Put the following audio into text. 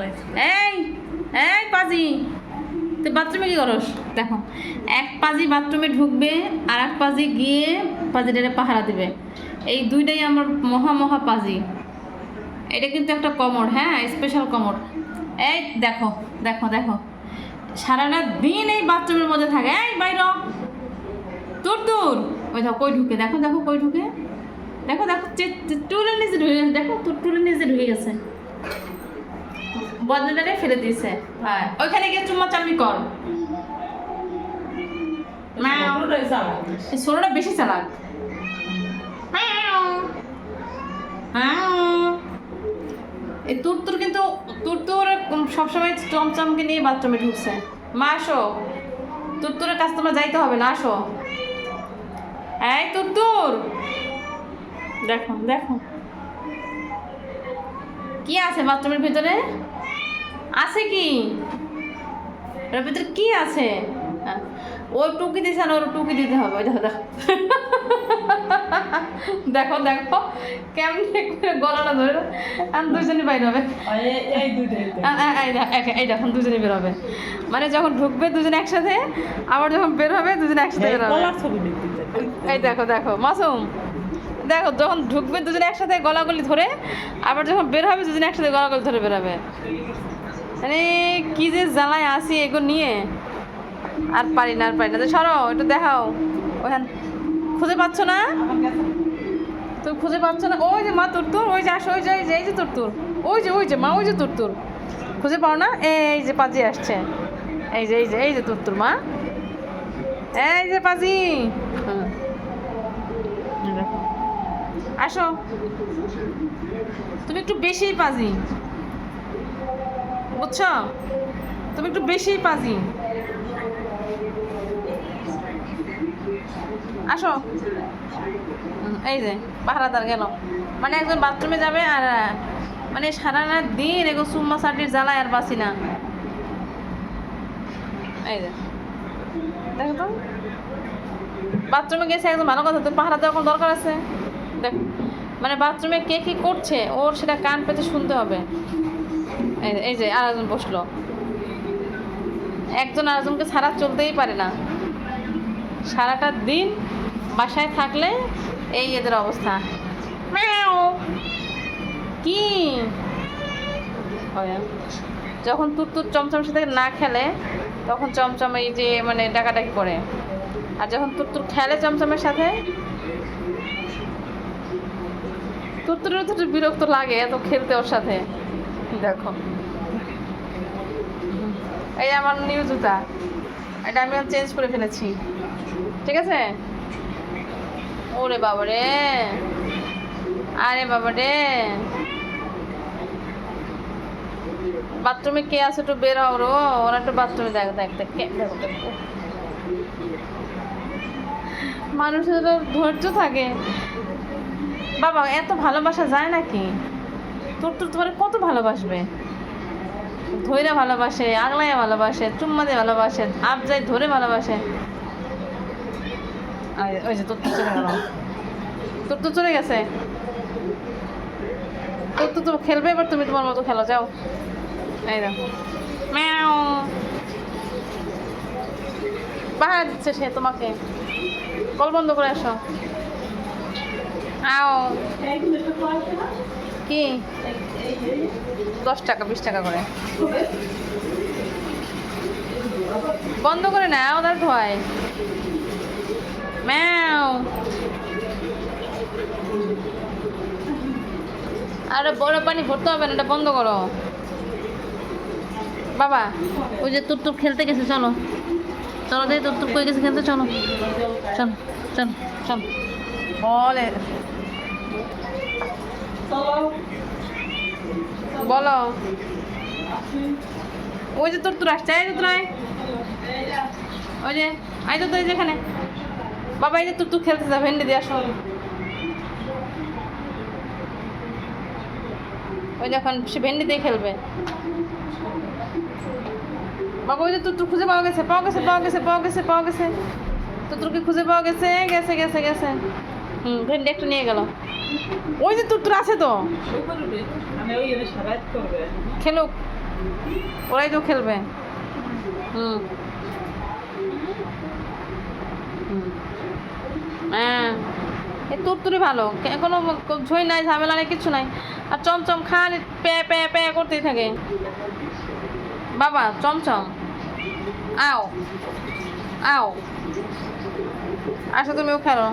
এই এই পাজি, তুই বাথরুমে কি করস? দেখো, এক পাজি বাথরুমে ঢুকবে আর এক পাজি গিয়ে পাজিটারে পাহারা দিবে। এই দুইটাই আমার মহা মহা পাজি। এটা কিন্তু একটা কমর হ্যাঁ স্পেশাল কমর এই দেখো দেখো দেখো। সারাটা দিন এই বাথরুমের মধ্যে থাকে। এই, বাইর দূর দূর। ওই দেখো, কই ঢুকে? দেখো দেখো, কই ঢুকে? দেখো দেখো টুলের নিচে ঢুকে গেছে। দেখো তোর টুলের নিচে ঢুকে গেছে। বদনাটারে ফেলে দিয়েছে। হ্যাঁ। ওইখানে গিয়ে চুম্মা চালমি কর। ষোলোটা বেশি চালাক। এই তুরতুর কিন্তু তুরতুর সবসময় চমচমকে নিয়ে বাথরুমে ঢুকছে। মা আসো। তুরতুরের কাছে তোমরা যাইতে হবে না আসো। এই তুরতুর! দেখো দেখো। কি আছে বাথরুমের ভিতরে? আছে কি? এর ভিতরে কি আছে? হ্যাঁ, ও টুকি দিছে না ওর টুকি দিতে হবে। ওই দেখো দেখো দেখো। কেমনে করে গলাটা ধরে আর দুজনই বাইর হবে। এই দেখুন দুজনে বের হবে। মানে যখন ঢুকবে দুজনে একসাথে আবার যখন বের হবে দুজনে একসাথে বের হবে। এই দেখো দেখো মাসুম। দেখো যখন ঢুকবে দুজনে একসাথে গলাগলি ধরে আবার যখন বের হবে দুজনে একসাথে গলাগলি ধরে বেরোবে মানে কি যে জ্বালায় আসি এগুলো নিয়ে। আর পারি না, আর পারি না। তো সরো, একটু দেখাও। ওখান খুঁজে পাচ্ছ না? তুমি খুঁজে পাচ্ছ না? ওই যে মা তোর তোর ওই যে আসো, ওই যে ওই যে, এই যে ওই যে ওই যে, মা, ওই যে তোর তোর খুঁজে পাও না? এই যে পাজি আসছে। এই যে এই যে এই যে তোর তোর মা। এই যে পাজি। আসো। তুমি একটু বেশি পাজি। বুঝছ? তুমি একটু বেশি পাজি। আসো। এই যে পাহারাদার গেল। মানে একজন বাথরুমে যাবে আর মানে সারা রাত দিন এগো সুম্মা সাটির জ্বালায় আর বাসি না। এই যে, দেখো তো। বাথরুমে গেছে একদম ভালো কথা তুমি পাহারা দেওয়ার কোনো দরকার আছে। দেখ মানে বাথরুমে কে কী করছে, ওর সেটা কান পেতে শুনতে হবে। এই যে- আরেকজন বসল। একজন আরেকজনকে ছাড়া চলতেই পারে না। সারাটা দিন বাসায় থাকলে এই এদের অবস্থা। কি। যখন তুরতুর চমচমের সাথে না খেলে, তখন চমচম এই যে মানে ডাকাডাকি করে। আর যখন তুরতুর খেলে চমচমের সাথে, তুরতুরের তো বিরক্ত লাগে এত খেলতে ওর সাথে। এই আমার নিউ জুতা। এটা আমি চেঞ্জ করে ফেলেছি। ঠিক আছে? ওরে বাবা রে আরে বাবা রে বাথরুমে কে আছে একটু বের হও রো। ওরা একটু বাথরুমে দেখ দেখ দেখ, কে, দেখো দেখো মানুষের ধৈর্য থাকে। বাবা, এত ভালোবাসা যায় নাকি? তোর তো তোমার কত ভালোবাসবে? ধৈরা ভালোবাসে, আগলাইয়া ভালোবাসে চুম্মা দিয়ে ভালোবাসে আবজাই ধরে ভালোবাসে। ওই যে তোর তো চলে গেল। তোর তো চলে গেছে। তোর তো তো খেলবে, এবার তুমি তোমার মতো খেলো, যাও। এই দেখো। ম্যাও। পাহাড় দিচ্ছে সে তোমাকে। কল বন্ধ করে আসো। আও। কি? দশ টাকা, বিশ টাকা করে। বন্ধ করে না ওদের ধোয় ম্যাও। আরে, বড় পানি ভরতে হবে না, এটা বন্ধ করো। বাবা, ওই যে তুরতুর খেলতে গেছে, চলো। চলো দেখি তুরতুর করে গেছে খেলতে, চলো। চলো চলো চলো। বলে বলো। ওই যে তোর তোর আসছে এই যে তোর আয়। ওই যে আই তো তুই যেখানে। বাবা, এই যে তোর তুই খেলতে যা, ভেন্ডি দিয়ে আসো। ওই যখন সে ভেন্ডি দিয়ে খেলবে। বাবা, ওই যে তোর তুই খুঁজে পাওয়া গেছে পাওয়া গেছে পাওয়া গেছে পাওয়া গেছে পাওয়া গেছে। তো তোরকে খুঁজে পাওয়া গেছে গেছে গেছে গেছে। হুম ভেন্ডি একটু নিয়ে গেল। ওই যে তোর তোর আছে তো। খেলুক। ওরাই তো খেলবে। হুম। হ্যাঁ। এই তুরতুরি ভালো। কোনো ঝই নাই ঝামেলা নাই কিছু নাই। আর চমচম খালি প্যা প্যা প্যা করতেই থাকে। বাবা চমচম। আও। আও। আসো তুমিও খেলো।